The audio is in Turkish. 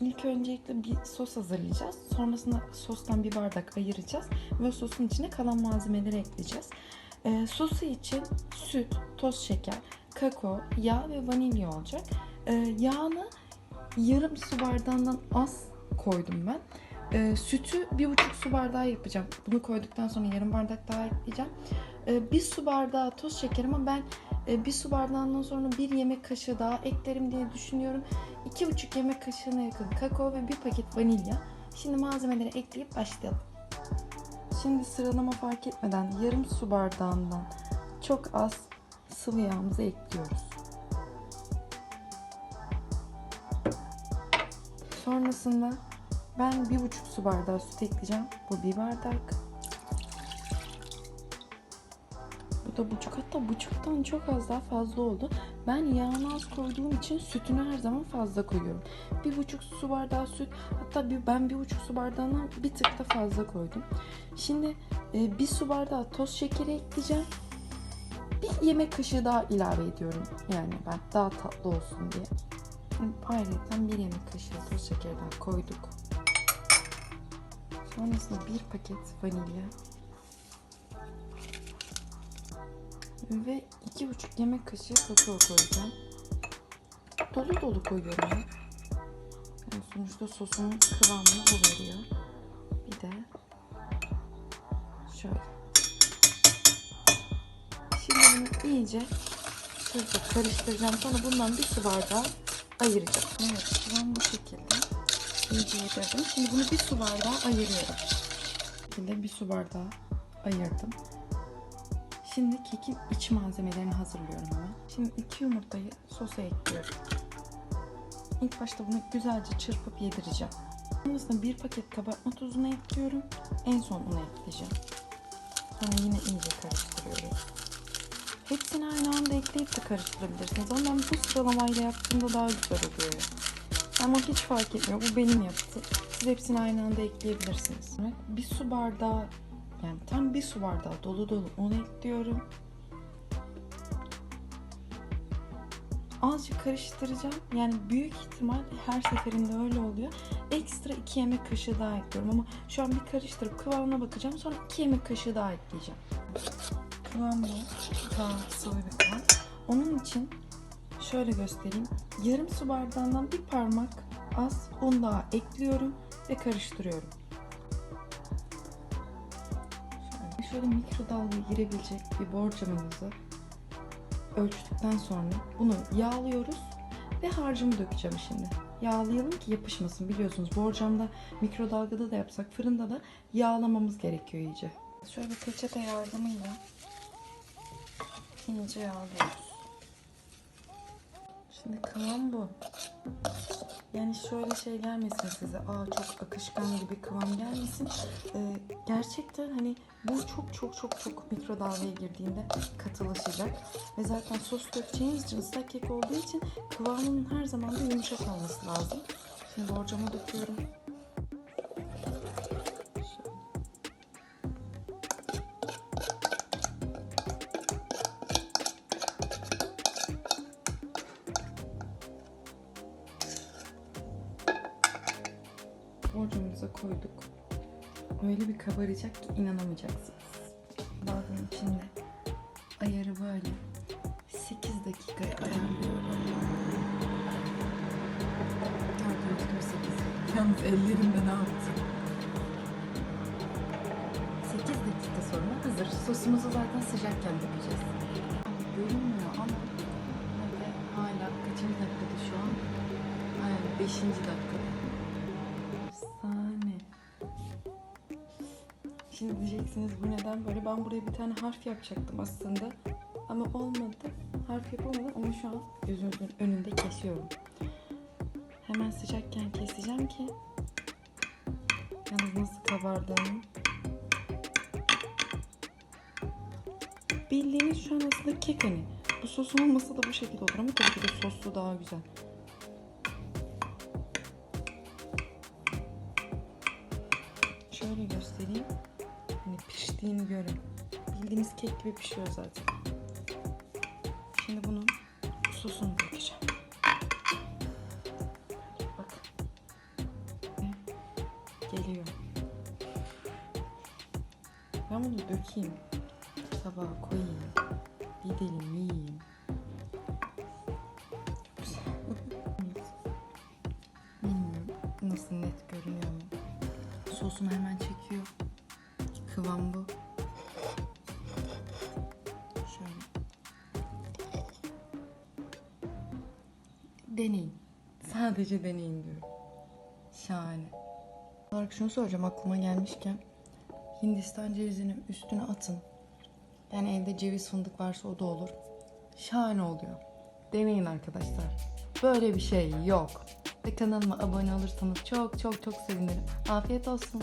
İlk öncelikle bir sos hazırlayacağız. Sonrasında sostan bir bardak ayıracağız ve sosun içine kalan malzemeleri ekleyeceğiz. Ee, sosu için süt, toz şeker, kakao, yağ ve vanilya olacak. Ee, yağını yarım su bardağından az koydum ben. Ee, sütü bir buçuk su bardağı yapacağım. Bunu koyduktan sonra yarım bardak daha ekleyeceğim. Ee, bir su bardağı toz şeker ama ben e, bir su bardağından sonra bir yemek kaşığı daha eklerim diye düşünüyorum. İki buçuk yemek kaşığına yakın kakao ve bir paket vanilya. Şimdi malzemeleri ekleyip başlayalım. Şimdi sıralama fark etmeden yarım su bardağından çok az sıvı yağımızı ekliyoruz. Sonrasında ben bir buçuk su bardağı süt ekleyeceğim. Bu bir bardak. Bu da buçuk hatta buçuktan çok az daha fazla oldu. Ben yağını az koyduğum için sütünü her zaman fazla koyuyorum. Bir buçuk su bardağı süt hatta bir, ben bir buçuk su bardağından bir tık da fazla koydum. Şimdi e, bir su bardağı toz şekeri ekleyeceğim. Bir yemek kaşığı daha ilave ediyorum. Yani ben daha tatlı olsun diye. Ayrıca bir yemek kaşığı toz şekerden koyduk. Sonrasında bir paket vanilya ve iki buçuk yemek kaşığı kakao koyacağım. Dolu dolu koyuyorum ya. Yani sonuçta sosun kıvamını bu veriyor. Bir de şöyle. Şimdi bunu iyice şöyle karıştıracağım. Sonra bundan bir su bardağı ayıracağım. Evet kıvam bu şekilde. İyice yedirdim. Şimdi bunu bir su bardağı ayırıyorum. Şekilde bir su bardağı ayırdım. Şimdi kekin iç malzemelerini hazırlıyorum hemen. Şimdi iki yumurtayı sosa ekliyorum. İlk başta bunu güzelce çırpıp yedireceğim. Sonrasında bir paket kabartma tozunu ekliyorum. En son unu ekleyeceğim. Sonra yine iyice karıştırıyoruz. Hepsini aynı anda ekleyip de karıştırabilirsiniz. Ama ben bu sıralamayla yaptığımda daha güzel oluyor. Ama hiç fark etmiyor. Bu benim yaptı. Siz hepsini aynı anda ekleyebilirsiniz. Bir su bardağı yani tam bir su bardağı dolu dolu un ekliyorum. Azıcık karıştıracağım. Yani büyük ihtimal her seferinde öyle oluyor. Ekstra 2 yemek kaşığı daha ekliyorum ama şu an bir karıştırıp kıvamına bakacağım. Sonra 2 yemek kaşığı daha ekleyeceğim. Kıvam bu. Daha sıvı bir kıvam. Onun için şöyle göstereyim. Yarım su bardağından bir parmak az un daha ekliyorum ve karıştırıyorum. Şöyle, mikrodalgaya girebilecek bir borcamımızı ölçtükten sonra bunu yağlıyoruz ve harcımı dökeceğim şimdi. Yağlayalım ki yapışmasın. Biliyorsunuz borcamda mikrodalgada da yapsak fırında da yağlamamız gerekiyor iyice. Şöyle bir peçete yardımıyla iyice yağlıyoruz. Şimdi kıvam bu. Yani şöyle şey gelmesin size. Aa çok akışkan gibi kıvam gelmesin. Ee, gerçekten hani bu çok çok çok çok mikrodalgaya girdiğinde katılaşacak. Ve zaten sos dökeceğiniz için ıslak kek olduğu için kıvamının her zaman da yumuşak olması lazım. Şimdi borcama döküyorum. Koyduk. Öyle bir kabaracak ki inanamayacaksınız. Bakın içinde ayarı böyle 8 dakika ayarlıyorum. Pardon 48. Yalnız ellerimde ne yaptım? 8 dakika sonra hazır. Sosumuzu zaten sıcakken dökeceğiz. Görünmüyor ama böyle hala kaçıncı dakikada şu an? Aynen 5. dakika. Diyeceksiniz bu neden böyle? Ben buraya bir tane harf yapacaktım aslında. Ama olmadı. Harf yapamadım ama şu an gözünüzün önünde kesiyorum. Hemen sıcakken keseceğim ki yalnız nasıl kabardığını Bildiğiniz şu an aslında kek hani. Bu sosun olmasa da bu şekilde olur ama tabii ki de soslu daha güzel. Şöyle göstereyim. Piştiğini görün. Bildiğiniz kek gibi pişiyor zaten. Şimdi bunun sosunu dökeceğim. Bakın. Geliyor. Ben bunu dökeyim. Tabağa koyayım. Gidelim yiyeyim. Bilmiyorum nasıl net görünüyor mu? Sosunu hemen çekiyor. Kıvam bu. Şöyle. Deneyin. Sadece deneyin diyorum. Şahane. Olarak şunu soracağım aklıma gelmişken. Hindistan cevizinin üstüne atın. Yani evde ceviz fındık varsa o da olur. Şahane oluyor. Deneyin arkadaşlar. Böyle bir şey yok. Ve kanalıma abone olursanız çok çok çok sevinirim. Afiyet olsun.